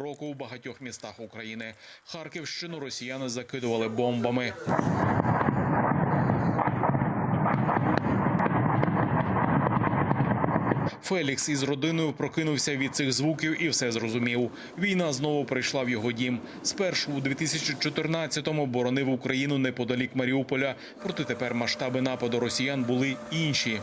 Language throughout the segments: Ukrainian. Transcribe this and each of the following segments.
року у багатьох містах України. Харківщину росіяни закидували бомбами. Фелікс із родиною прокинувся від цих звуків і все зрозумів. Війна знову прийшла в його дім. Спершу у 2014-му боронив Україну неподалік Маріуполя. Проте тепер масштаби нападу росіян були інші.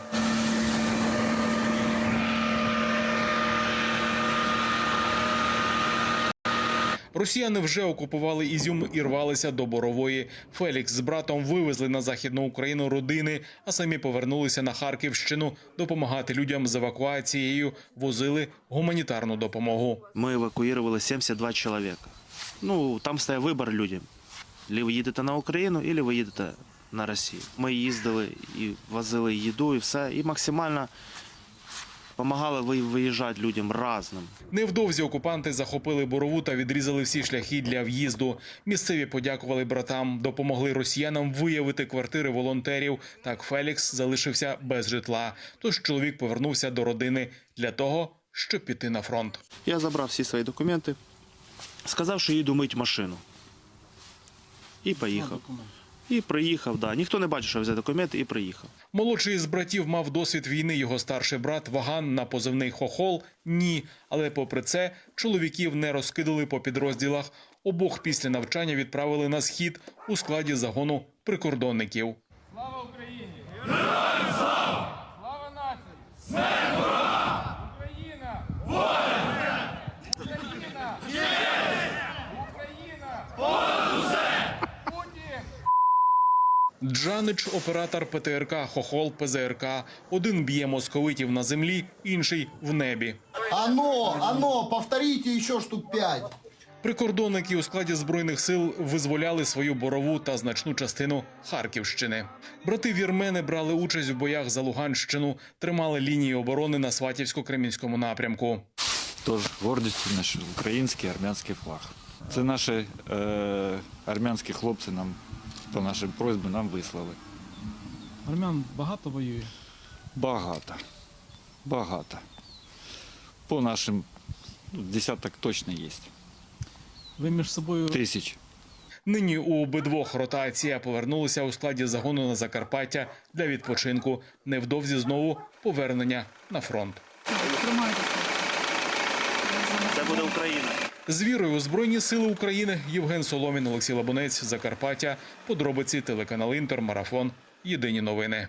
Росіяни вже окупували Ізюм і рвалися до Борової. Фелікс з братом вивезли на західну Україну родини, а самі повернулися на Харківщину допомагати людям з евакуацією, возили гуманітарну допомогу. Мы эвакуировали 72 человека. Ну, там стояв вибір людям. Лі ви їдете на Україну, або ви їдете на Росію. Ми їздили і возили їду, і все, і максимально допомагали ви- виїжджати людям разним. Невдовзі окупанти захопили борову та відрізали всі шляхи для в'їзду. Місцеві подякували братам, допомогли росіянам виявити квартири волонтерів. Так Фелікс залишився без житла. Тож чоловік повернувся до родини для того, щоб піти на фронт. Я забрав всі свої документи, сказав, що їду мити машину. І поїхав. І приїхав, да. Ніхто не бачив, що взяв документи, і приїхав. Молодший з братів мав досвід війни. Його старший брат Ваган на позивний хохол. Ні, але попри це чоловіків не розкидали по підрозділах. Обох після навчання відправили на схід у складі загону прикордонників. Слава Україні! Джанич, оператор ПТРК, хохол ПЗРК. Один б'є московитів на землі, інший в небі. Оно, оно, повторите еще штук пять. Прикордонники у складі збройних сил визволяли свою борову та значну частину Харківщини. Брати вірмени брали участь у боях за Луганщину, тримали лінії оборони на Сватівсько-Кремінському напрямку. Тож гордістю наш український армянський флаг. Це наші е, армянські хлопці нам по нашій просьбі нам вислали. Армян багато воює. Багато. Багато. По нашим ну, десяток точно є. Ви між собою Тисяч. Нині у обидвох ротація повернулися у складі загону на Закарпаття для відпочинку. Невдовзі знову повернення на фронт. Це буде Україна. З вірою у Збройні Сили України Євген Соломін, Олексій Лабунець, Закарпаття. Подробиці телеканал Інтер, Марафон. Єдині новини.